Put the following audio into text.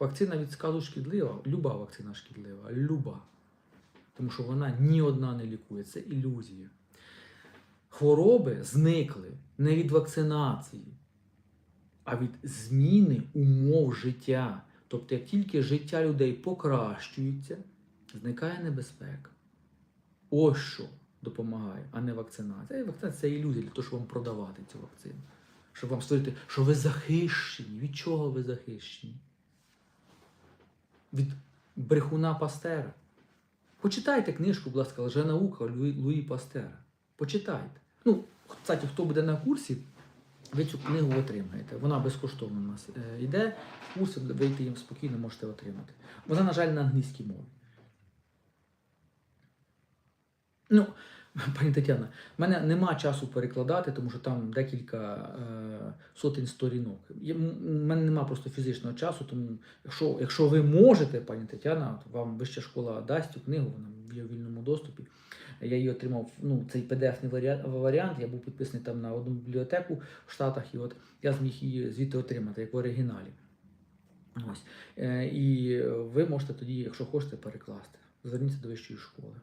Вакцина від сказу шкідлива, люба вакцина шкідлива, люба. Тому що вона ні одна не лікує, це ілюзія. Хвороби зникли не від вакцинації, а від зміни умов життя. Тобто, як тільки життя людей покращується, зникає небезпека. Ось що допомагає, а не вакцинація. І вакцинація це ілюзія для того, щоб вам продавати цю вакцину. Щоб вам створити, що ви захищені. Від чого ви захищені? Від брехуна Пастера. Почитайте книжку, будь ласка, Лженаука Луї, Луї Пастера. Почитайте. Ну, кстати, хто буде на курсі, ви цю книгу отримаєте. Вона безкоштовно у нас е, йде. Курси вийти їм спокійно можете отримати. Вона, на жаль, на англійській мові. Ну, пані Тетяна, в мене нема часу перекладати, тому що там декілька е, сотень сторінок. У мене нема просто фізичного часу, тому якщо, якщо ви можете, пані Тетяна, вам вища школа дасть цю книгу, вона є в вільному доступі. Я її отримав, ну, цей варіант, варіант, я був підписаний там на одну бібліотеку в Штатах, і от я зміг її звідти отримати, як в оригіналі. Ось. Е, і ви можете тоді, якщо хочете, перекласти. Зверніться до вищої школи.